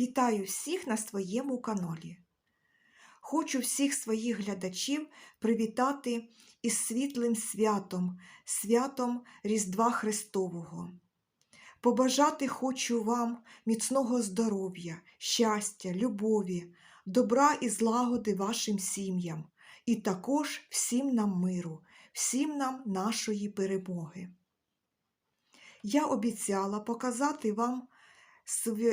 Вітаю всіх на своєму каналі. Хочу всіх своїх глядачів привітати із світлим святом, святом Різдва Христового. Побажати хочу вам міцного здоров'я, щастя, любові, добра і злагоди вашим сім'ям, і також всім нам миру, всім нам нашої перемоги. Я обіцяла показати вам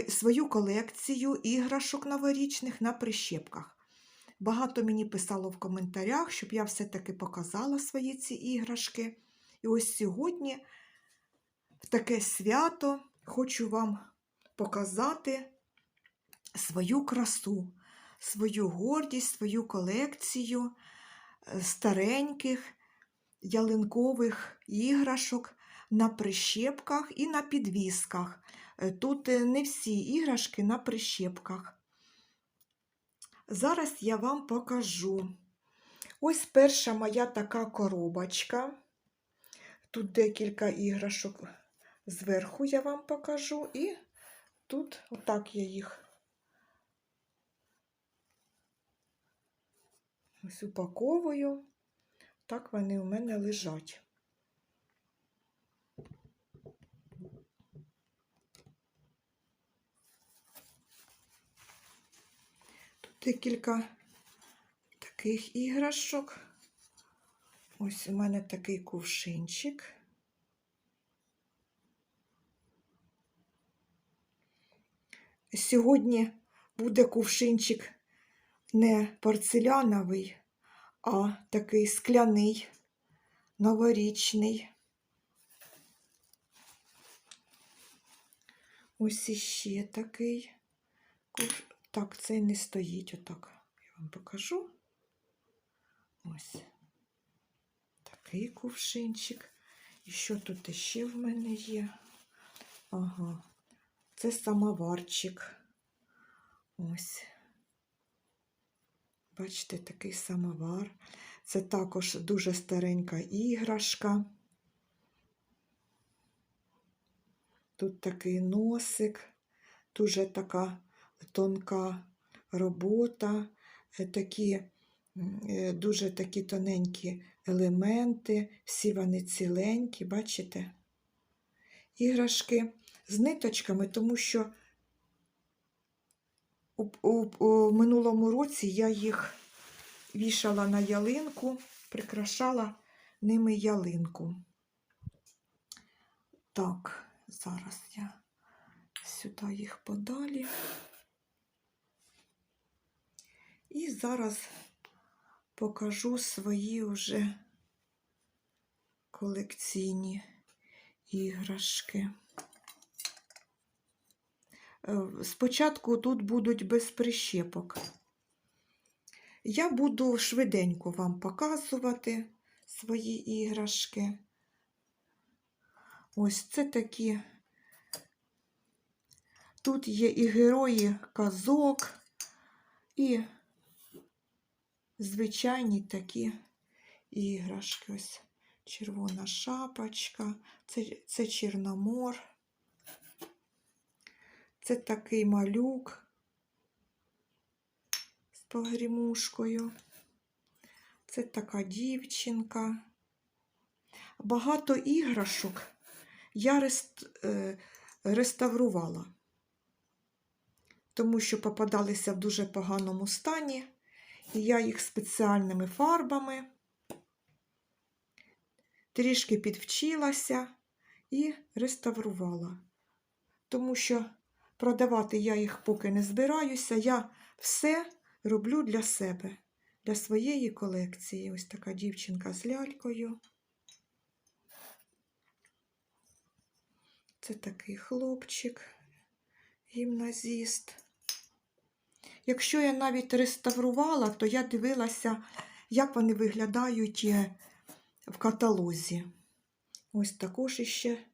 свою колекцію іграшок новорічних на прищепках. Багато мені писало в коментарях, щоб я все-таки показала свої ці іграшки. І ось сьогодні, в таке свято, хочу вам показати свою красу, свою гордість, свою колекцію е, стареньких ялинкових іграшок на прищепках і на підвісках. Е, Тут е, не всі іграшки на прищепках. Зараз я вам покажу. Ось перша моя така коробочка. Тут декілька іграшок зверху я вам покажу, і тут отак я їх ось упаковую. Так вони у мене лежать. Декілька таких іграшок. Ось у мене такий кувшинчик. Сьогодні буде кувшинчик не порцеляновий, а такий скляний, новорічний. Ось іще такий. Так, цей не стоїть отак. Я вам покажу. Ось такий кувшинчик. І що тут ще в мене є? Ага, це самоварчик. Ось. Бачите, такий самовар. Це також дуже старенька іграшка. Тут такий носик, дуже така тонка робота, е, такі, е, дуже такі тоненькі елементи, всі вони ціленькі, бачите? Іграшки з ниточками, тому що у, у, у минулому році я їх вішала на ялинку, прикрашала ними ялинку. Так, зараз я сюди їх подалі. І зараз покажу свої вже колекційні іграшки. Е, Спочатку тут будуть без прищепок. Я буду швиденько вам показувати свої іграшки. Ось це такі. Тут є і герої казок, і звичайні такі іграшки. Ось червона шапочка, це, це Чорномор. Це такий малюк з погрімушкою. Це така дівчинка. Багато іграшок я рест, е, реставрувала, тому що попадалися в дуже поганому стані, я їх спеціальними фарбами трішки підвчилася і реставрувала. Тому що продавати я їх поки не збираюся, я все роблю для себе, для своєї колекції. Ось така дівчинка з лялькою. Це такий хлопчик, гімназіст. Якщо я навіть реставрувала, то я дивилася, як вони виглядають е, в каталозі. Ось також іще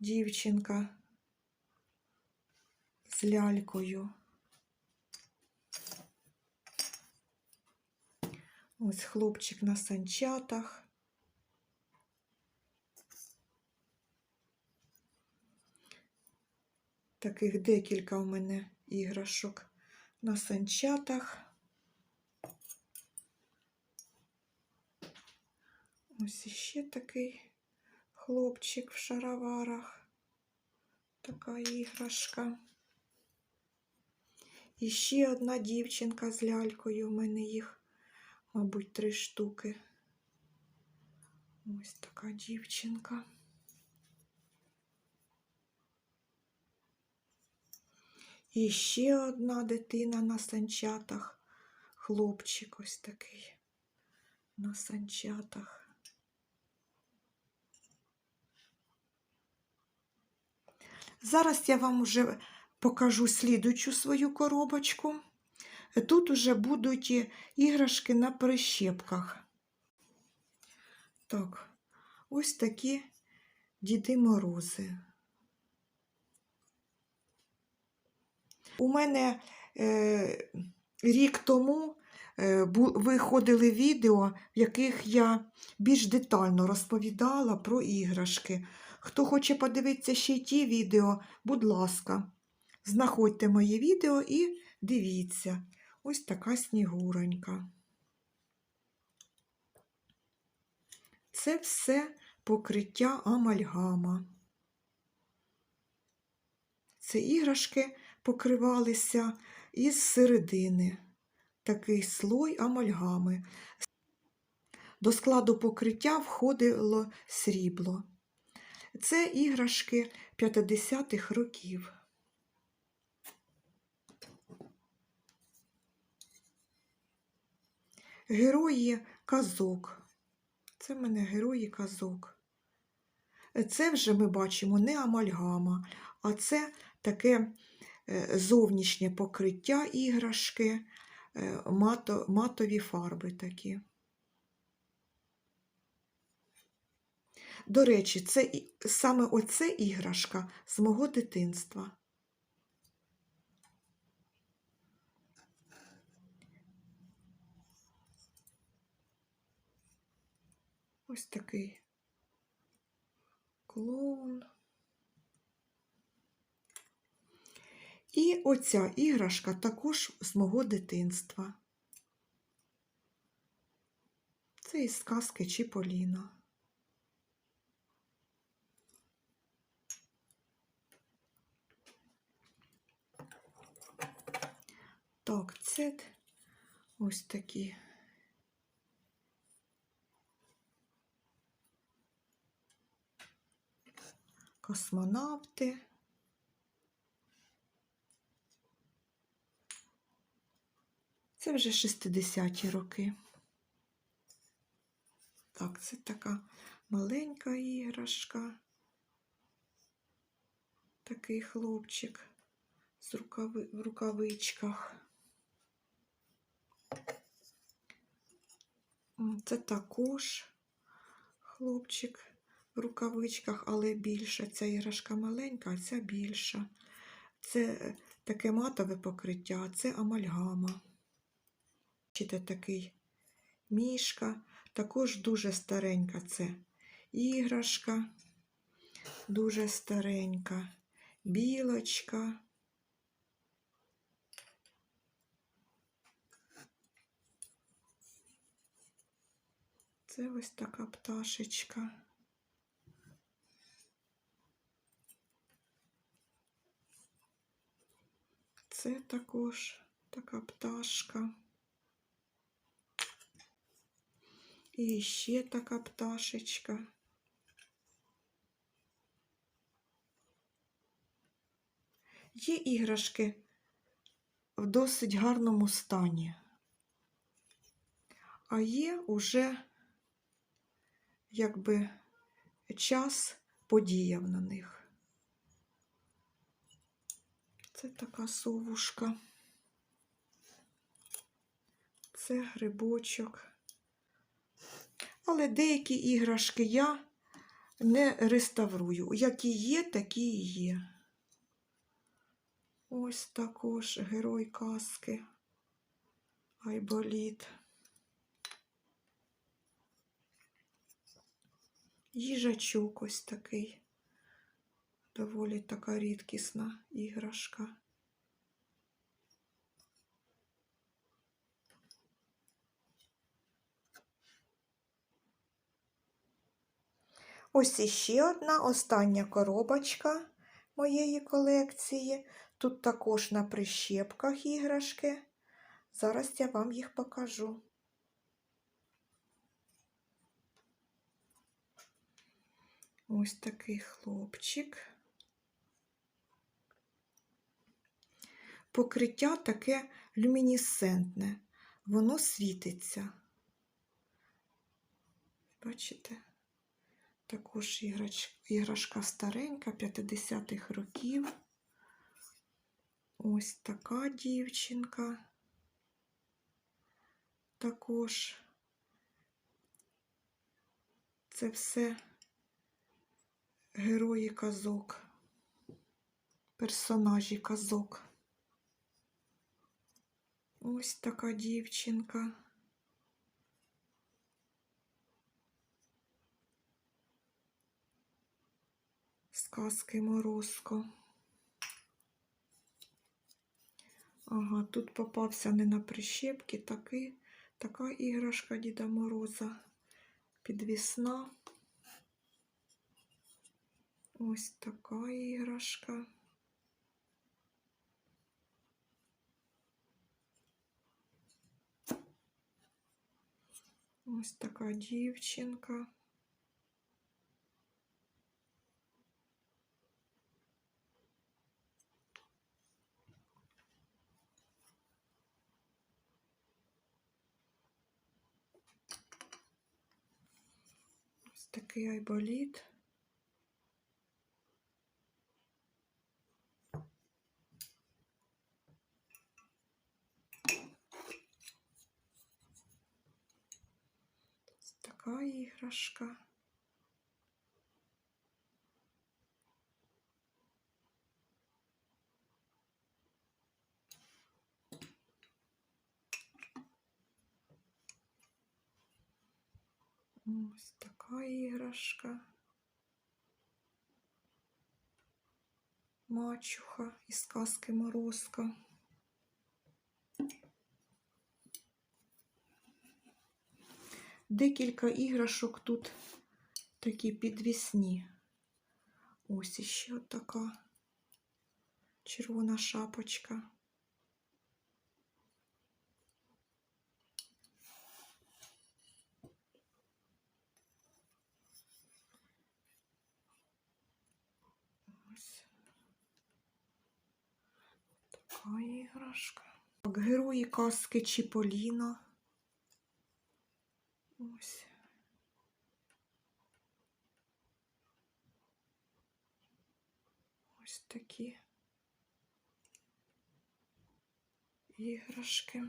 дівчинка з лялькою. Ось хлопчик на санчатах. Таких декілька у мене іграшок на санчатах. Ось іще такий хлопчик в шароварах. Така іграшка. І ще одна дівчинка з лялькою. У мене їх, мабуть, три штуки. Ось така дівчинка. І ще одна дитина на санчатах. Хлопчик ось такий на санчатах. Зараз я вам уже покажу слідучу свою коробочку. Тут уже будуть іграшки на прищепках. Так, ось такі Діди Морози. У мене е, рік тому е, виходили відео, в яких я більш детально розповідала про іграшки. Хто хоче подивитися ще й ті відео, будь ласка, знаходьте моє відео і дивіться. Ось така снігуронька. Це все покриття амальгама. Це іграшки покривалися із середини. Такий слой амальгами. До складу покриття входило срібло. Це іграшки 50-х років. Герої казок. Це в мене герої казок. Це вже ми бачимо не амальгама, а це таке зовнішнє покриття іграшки, е, мато, матові фарби такі. До речі, це саме оце іграшка з мого дитинства. Ось такий клоун. І оця іграшка також з мого дитинства. Це із сказки Чіполіна. Так, це ось такі. Космонавти. Це вже 60-ті роки. Так, це така маленька іграшка. Такий хлопчик з рукави... в рукавичках. Це також хлопчик в рукавичках, але більша. Ця іграшка маленька, а ця більша. Це е, таке матове покриття, це амальгама. Бачите, такий мішка, також дуже старенька це іграшка, дуже старенька, білочка. Це ось така пташечка. Це також така пташка. І ще така пташечка. Є іграшки в досить гарному стані, а є уже якби час подіяв на них. Це така совушка. Це грибочок. Але деякі іграшки я не реставрую. Які є, такі і є. Ось також герой казки. Айболіт. Їжачок ось такий. Доволі така рідкісна іграшка. Ось іще одна остання коробочка моєї колекції. Тут також на прищепках іграшки. Зараз я вам їх покажу. Ось такий хлопчик. Покриття таке люмінесцентне, воно світиться. Бачите? Також іграч, іграшка старенька 50-х років. Ось така дівчинка. Також це все герої казок, персонажі казок. Ось така дівчинка. Сказки Морозко. Ага, тут попався не на прищепки, таки, така іграшка Діда Мороза. Підвісна. Ось така іграшка. Ось така дівчинка. Такий айболіт. Ось така іграшка. Ось така. Мачуха із сказки Морозка. Декілька іграшок тут такі підвісні. Ось іще така червона шапочка. Ось така іграшка. Так, герої казки Чіполіно. Ось. Ось такі іграшки.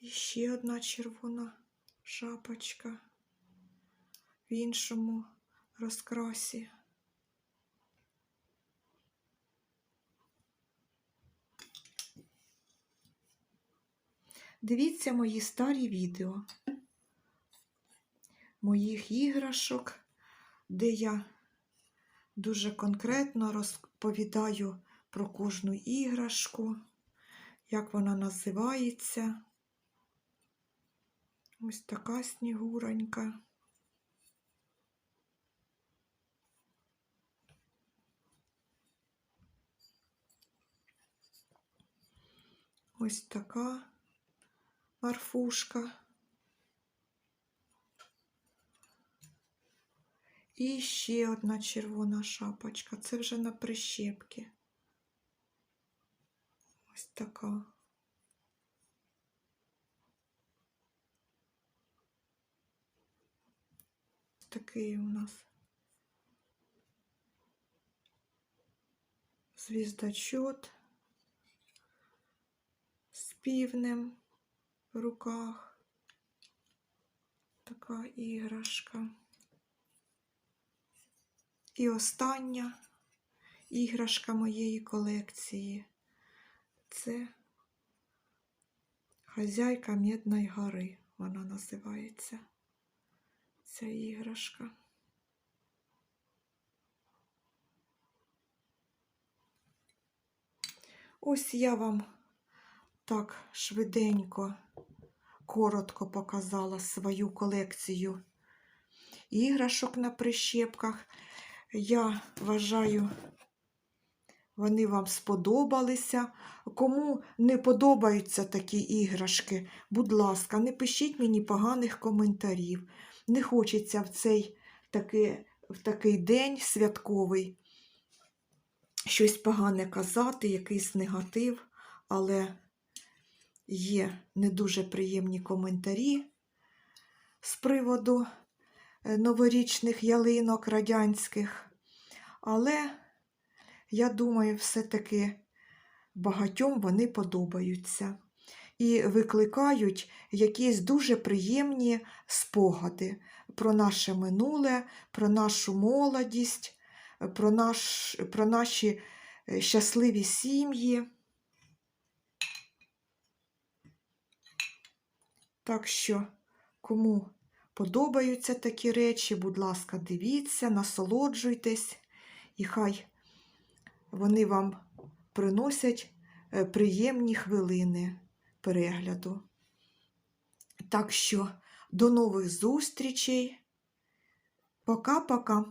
І ще одна червона шапочка в іншому розкрасі. Дивіться мої старі відео моїх іграшок, де я дуже конкретно розповідаю про кожну іграшку, як вона називається. Ось така снігуронька. Ось така марфушка. І ще одна червона шапочка. Це вже на прищепки. Ось така. Такий у нас звіздочет з півнем в руках. Така іграшка. І остання іграшка моєї колекції це Хазяйка Медної гори, вона називається. Ця іграшка. Ось я вам Так, швиденько, коротко показала свою колекцію іграшок на прищепках. Я вважаю, вони вам сподобалися. Кому не подобаються такі іграшки, будь ласка, не пишіть мені поганих коментарів. Не хочеться в цей такий, в такий день святковий щось погане казати, якийсь негатив, але є не дуже приємні коментарі з приводу е, новорічних ялинок радянських. Але я думаю, все-таки багатьом вони подобаються і викликають якісь дуже приємні спогади про наше минуле, про нашу молодість, про, наш, про наші е, щасливі сім'ї. Так що, кому подобаються такі речі, будь ласка, дивіться, насолоджуйтесь, і хай вони вам приносять е, приємні хвилини перегляду. Так що до нових зустрічей. Пока-пока.